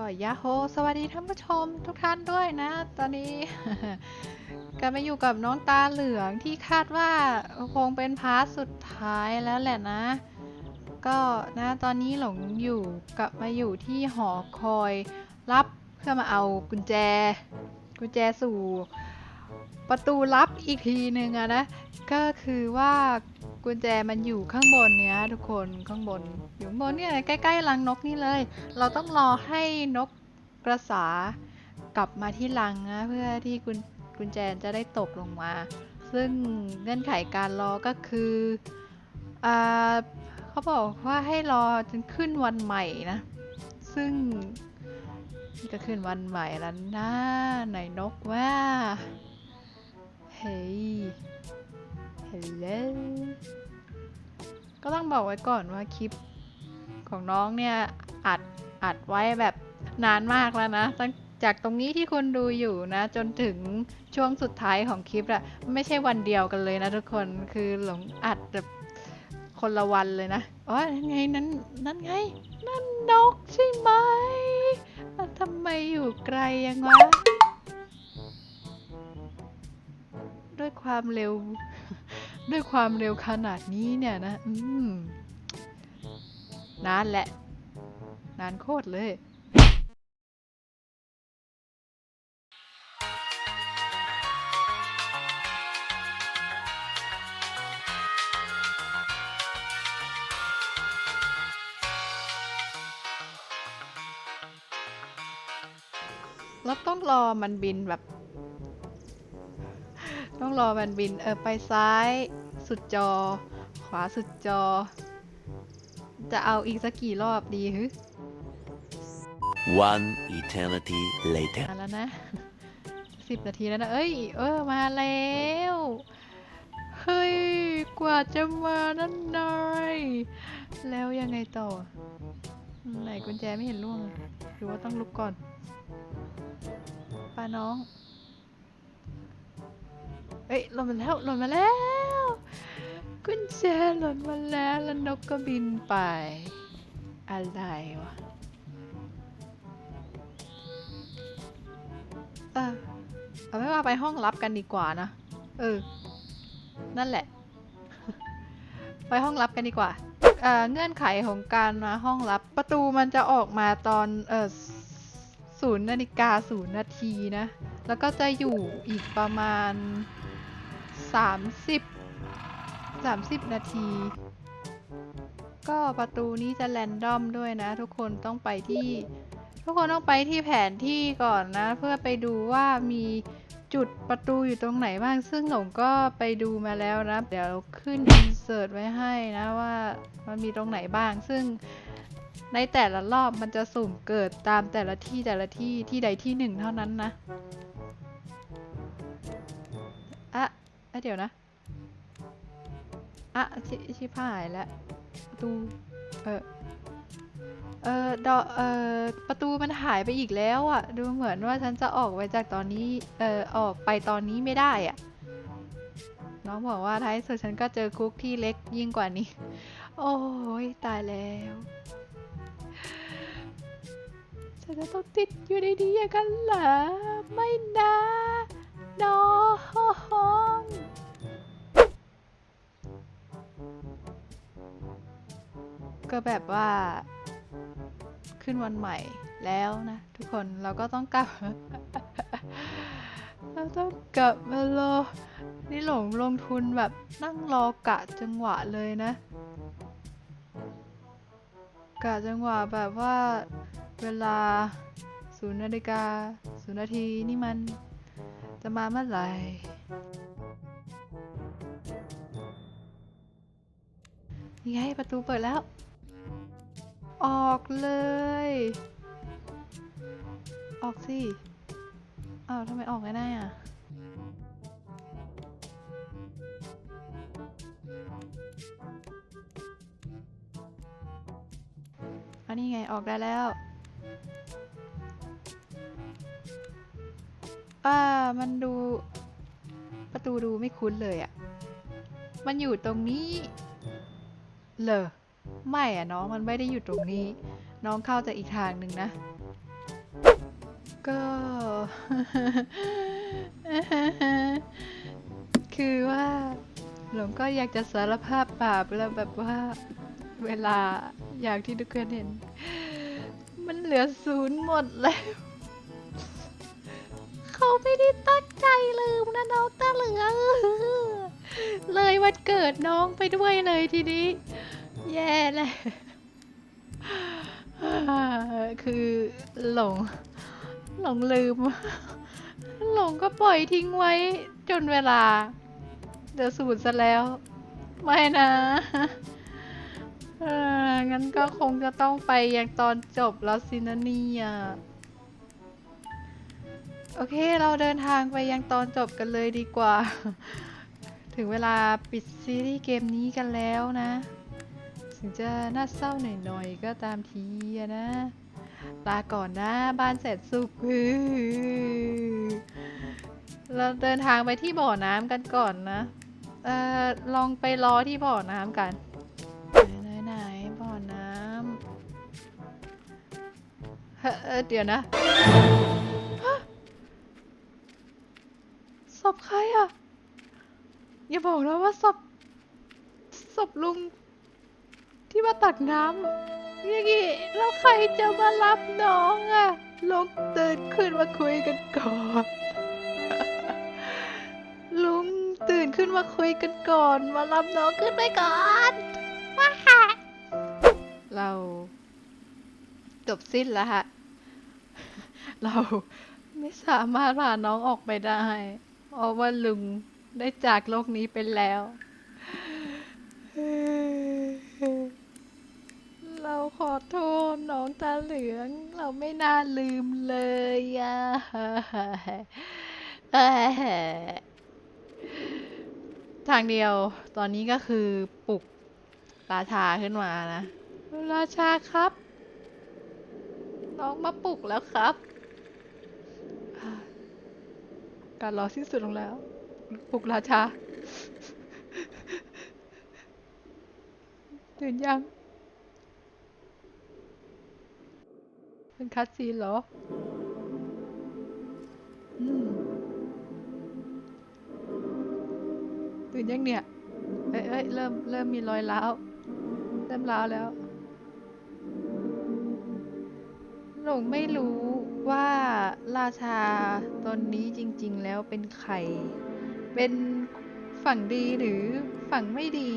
ก็ยาโฮสวัสดีท่านผู้ชมทุกท่านด้วยนะ ตอนนี้กลับมาอยู่กับน้องตาเหลืองที่คาดว่าคงเป็นพาร์ทสุดท้ายแล้วแหละนะ ก็นะตอนนี้หลงอยู่กลับมาอยู่ที่หอคอยรับเพื่อมาเอากุญแจ กุญแจสู่ ประตูลับอีกทีหนึ่งอะนะ ก็คือว่า กุญแจมันอยู่ข้างบนเนี่ยทุกคนข้างบน อยู่บนเนี่ยใกล้ๆรังนกนี่เลย เราต้องรอให้นกกระสากลับมาที่รังนะเพื่อที่กุญกุญแจจะได้ตกลงมา ซึ่งเงื่อนไขการรอก็คืออ่เขาบอกว่าให้รอจนขึ้นวันใหม่นะ ซึ่งก็ขึ้นวันใหม่แล้วนะไหนนกว่า เฮ้ย ฮลโหลก็ต้องบอกไว้ก่อนว่าคลิปของน้องเนี่ยอัดอัดไว้แบบนานมากแล้วนะตั้งจากตรงนี้ที่คุณดูอยู่นะ จนถึงช่วงสุดท้ายของคลิปอะไม่ใช่วันเดียวกันเลยนะทุกคนคือหลงอัดแบบคนละวันเลยนะอ๋อนั่นไงนั่นนั่นไง นั่นนกใช่ไหมทำไมอยู่ไกลยังวะด้วยความเร็ว ด้วยความเร็วขนาดนี้เนี่ยนะ อืม นานแหละ นานโคตรเลยแล้วต้องรอมันบินแบบ ต้องรอมันบิน เออ ไปซ้ายสุดจอ ขวาสุดจอ จะเอาอีกสักกี่รอบดีฮึ One eternity later. มาแล้วนะสิบนาทีแล้วนะ เอ้ย เออ มาแล้ว เฮ้ย กว่าจะมานั่นนายแล้วยังไงต่อ ไหนกุญแจไม่เห็นล่วงเลยหรือว่าต้องลุกก่อนป้าน้อง เอ้ยหล่นมาแล้วหล่นมาแล้ว กุญแจหล่นมาแล้วแล้วนกก็บินไป อะไรวะเออเอาไม่ว่าไปห้องลับกันดีกว่านะ เออ นั่นแหละ ไปห้องลับกันดีกว่าเออเงื่อนไขของการมาห้องลับ ประตูมันจะออกมาตอนเออศูนย์นาฬิกาศูนย์นาทีนะ แล้วก็จะอยู่อีกประมาณ 30 30 นาที ก็ประตูนี้จะแรนดอมด้วยนะ ทุกคนต้องไปที่ ทุกคนต้องไปที่แผนที่ก่อนนะ เพื่อไปดูว่ามีจุดประตูอยู่ตรงไหนบ้าง ซึ่งหลงก็ไปดูมาแล้วนะ เดี๋ยวขึ้นอินเสิร์ตไว้ให้นะว่ามันมีตรงไหนบ้าง ซึ่งในแต่ละรอบมันจะสุ่มเกิดตามแต่ละที่แต่ละที่ที่ใดที่หนึ่งเท่านั้นนะอะ เดี๋ยวนะ อะชิชิพายแล้วประตู เออ เออดอเออประตูมันหายไปอีกแล้วอะ่ะ ดูเหมือนว่าฉันจะออกไปจากตอนนี้ เออออกไปตอนนี้ไม่ได้อะ่ะ น้องบอกว่าท้ายสุดฉันก็เจอคุกที่เล็กยิ่งกว่านี้ โอ้ยตายแล้วฉันจะต้องติดอยู่ในนี้อย่างนั้นเหรอ ไม่นะ ก็แบบว่าขึ้นวันใหม่แล้วนะ ทุกคนเราก็ต้องกลับ เราต้องกลับมารอนี่หลงลงทุนแบบนั่งรอกะจังหวะเลยนะ กะจังหวะแบบว่าเวลาศูนย์นาฬิกาศูนย์นาทีนี่มันจะมาเมื่อไหร่นี่ไงประตูเปิดแล้ว ออกเลย ออกสิอ้าวทำไมออกไม่ได้อะอันนี้ไงออกได้แล้วอ่ามันดูประตูดูไม่คุ้นเลยอะ่ะ มันอยู่ตรงนี้เหรอ ไม่อะน้องมันไม่ได้อยู่ตรงนี้ น้องเข้าจากอีกทางหนึ่งนะ ก็ คือว่าหลงก็อยากจะสารภาพบาปแล้วแบบว่าเวลาอย่างที่ทุกคนเห็น มันเหลือศูนย์หมดแล้ว เขาไม่ได้ตั้งใจลืมนะน้องตาเหลือ เลยวันเกิดน้องไปด้วยเลยทีนี้ แย่เลยคือหลง หลงลืม หลงก็ปล่อยทิ้งไว้จนเวลา เดี๋ยวสูตรซะแล้ว ไม่นะงั้นก็คงจะต้องไปยังตอนจบแล้วสินะเนี่ยโอเค เราเดินทางไปยังตอนจบกันเลยดีกว่า ถึงเวลาปิดซีรีส์เกมนี้กันแล้วนะ ถึงจะน่าเศร้าหน่อยๆก็ตามทีนะลาก่อนนะบ้านแสนสุขเราเดินทางไปที่บ่อน้ำกันก่อนนะเอ่อลองไปรอที่บ่อน้ำกันไหนไหนบ่อน้ำเฮ้อเดี๋ยวนะฮะศพใครอะ อย่าบอกนะว่าศพศพลุง ที่มาตักน้ำอย่างงี้แล้วใครจะมารับน้องอะลงตื่นขึ้นมาคุยกันก่อน ลุงตื่นขึ้นมาคุยกันก่อน มารับน้องขึ้นไปก่อนว้าเราจบสิ้นแล้วฮะ เราไม่สามารถพาน้องออกไปได้ เพราะว่าลุงได้จากโลกนี้ไปแล้ว เราขอโทษน้องตาเหลือง เราไม่น่าลืมเลยอะทางเดียวตอนนี้ก็คือปลุกราชาขึ้นมานะ ราชาครับ น้องมาปลุกแล้วครับ การรอสิ้นสุดลงแล้ว ปลุกราชาตื่นยัง เป็นคัดซีนเหรอ อืม ตื่นยังเนี่ย เอ้ยเอ้ยเริ่ม เริ่มมีรอยร้าว เริ่มร้าวแล้ว หลงไม่รู้ว่าราชาตนนี้จริง ๆ แล้วเป็นใคร เป็นฝั่งดีหรือฝั่งไม่ดี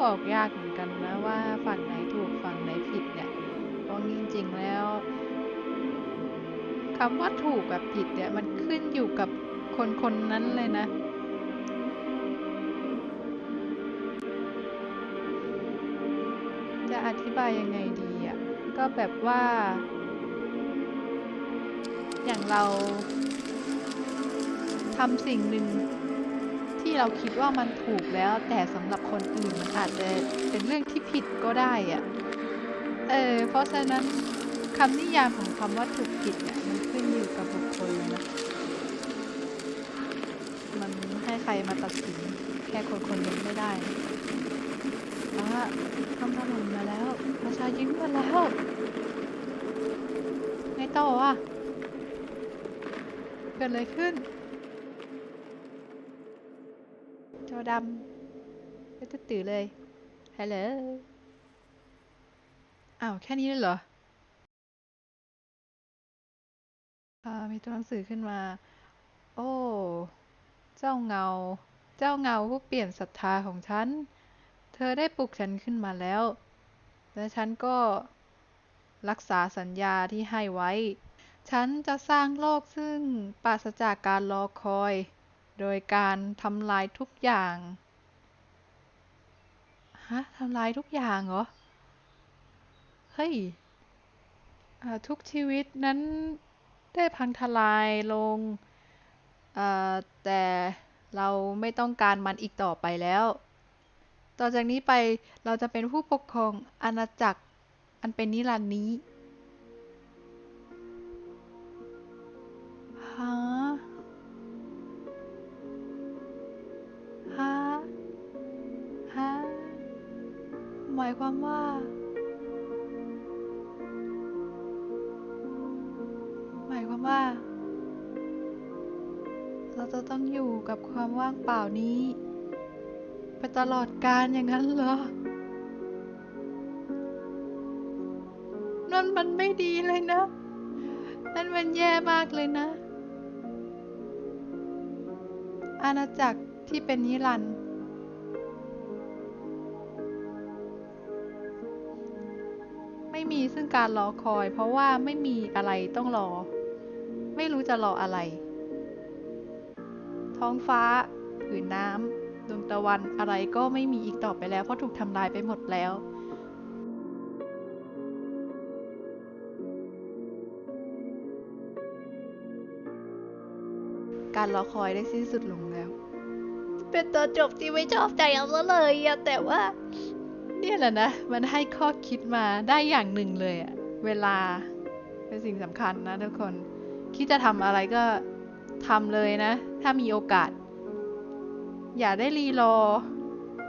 บอกยากเหมือนกันนะว่าฝั่งไหนถูกฝั่งไหนผิดเนี่ยเพราะจริงๆแล้วคำว่าถูกกับผิดเนี่ยมันขึ้นอยู่กับคนคนนั้นเลยนะ จะอธิบายยังไงดีอะ ก็แบบว่า อย่างเราทำสิ่งหนึ่ง ที่เราคิดว่ามันถูกแล้ว แต่สำหรับคนอื่นมันอาจจะเป็นเรื่องที่ผิดก็ได้อะเออเพราะฉะนั้นคำนิยามของคำว่าถูกผิดเนี่ยมันขึ้นอยู่กับบุคคลเลยนะมันให้ใครมาตัดสินแค่คนคนนึงไม่ได้เอาละทำถนนมาแล้วประชายิ้มมาแล้วไงต่ออะเกิดอะไรขึ้น ดำไม่ตื่นตื่นเลยฮัลโหลอ้าวแค่นี้เลยเหรออ่ามีตัวหนังสือขึ้นมา โอ้ เจ้าเงา เจ้าเงาผู้เปลี่ยนศรัทธาของฉัน เธอได้ปลุกฉันขึ้นมาแล้ว และฉันก็รักษาสัญญาที่ให้ไว้ ฉันจะสร้างโลกซึ่งปราศจากการรอคอย โดยการทำลายทุกอย่างฮะทำลายทุกอย่างเหรอ เฮ้ยทุกชีวิตนั้นได้พังทลายลง แต่เราไม่ต้องการมันอีกต่อไปแล้ว ต่อจากนี้ไปเราจะเป็นผู้ปกครองอาณาจักรอันเป็นนิรันดร์นี้ ว่างเปล่านี้ ไปตลอดกาลอย่างนั้นเหรอ นั่นมันไม่ดีเลยนะ นั่นมันแย่มากเลยนะ อาณาจักรที่เป็นนิรันดร์ไม่มีซึ่งการรอคอย เพราะว่าไม่มีอะไรต้องรอ ไม่รู้จะรออะไร ท้องฟ้าผืนน้ำดวงตะวันอะไรก็ไม่มีอีกต่อไปแล้ว เพราะถูกทำลายไปหมดแล้วการรอคอยได้สิ้นสุดลงแล้ว เป็นตอนจบที่ไม่ชอบใจเอาซะเลยอะแต่ว่า เนี่ยแหละนะ มันให้ข้อคิดมาได้อย่างหนึ่งเลยอะเวลาเป็นสิ่งสำคัญนะทุกคน คิดจะทำอะไรก็ ทำเลยนะ ถ้ามีโอกาส อย่าได้รีรอ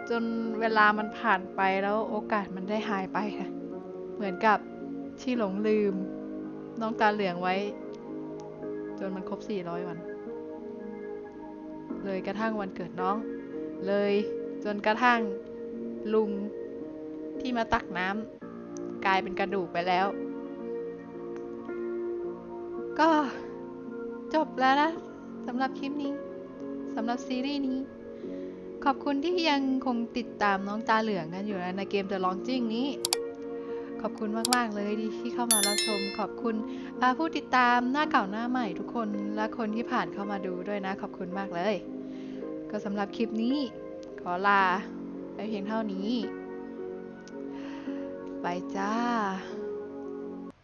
จนเวลามันผ่านไปแล้วโอกาสมันได้หายไปค่ะเหมือนกับที่หลงลืม น้องตาเหลืองไว้ จนมันครบ 400 วัน เลยกระทั่งวันเกิดน้อง เลยจนกระทั่งลุงที่มาตักน้ำกลายเป็นกระดูกไปแล้ว ก็ จบแล้วนะสำหรับคลิปนี้สำหรับซีรีส์นี้ ขอบคุณที่ยังคงติดตามน้องตาเหลืองกันอยู่นะในเกม The Longing นี้ ขอบคุณมากๆเลยที่เข้ามารับชม ขอบคุณผู้ติดตามหน้าเก่าหน้าใหม่ทุกคนและคนที่ผ่านเข้ามาดูด้วยนะ ขอบคุณมากเลย ก็สำหรับคลิปนี้ ขอลาไปเพียงเท่านี้ ไปจ้า